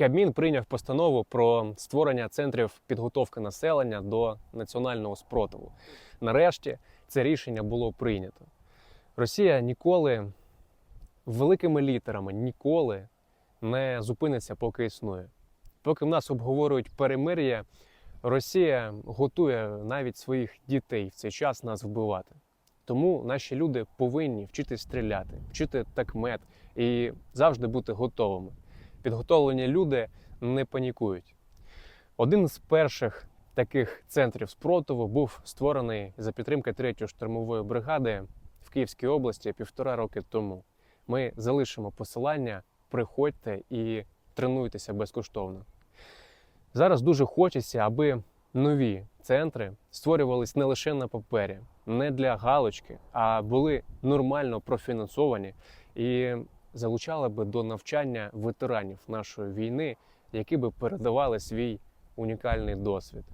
Кабмін прийняв постанову про створення центрів підготовки населення до національного спротиву. Нарешті це рішення було прийнято. Росія ніколи великими літерами ніколи не зупиниться, поки існує. Поки в нас обговорюють перемир'я, Росія готує навіть своїх дітей в цей час нас вбивати. Тому наші люди повинні вчити стріляти, вчити такмет і завжди бути готовими. Підготовлені люди не панікують. Один з перших таких центрів спротиву був створений за підтримки 3-ї штурмової бригади в Київській області півтора роки тому. Ми залишимо посилання, приходьте і тренуйтеся безкоштовно. Зараз дуже хочеться, аби нові центри створювались не лише на папері, не для галочки, а були нормально профінансовані і залучали би до навчання ветеранів нашої війни, які би передавали свій унікальний досвід.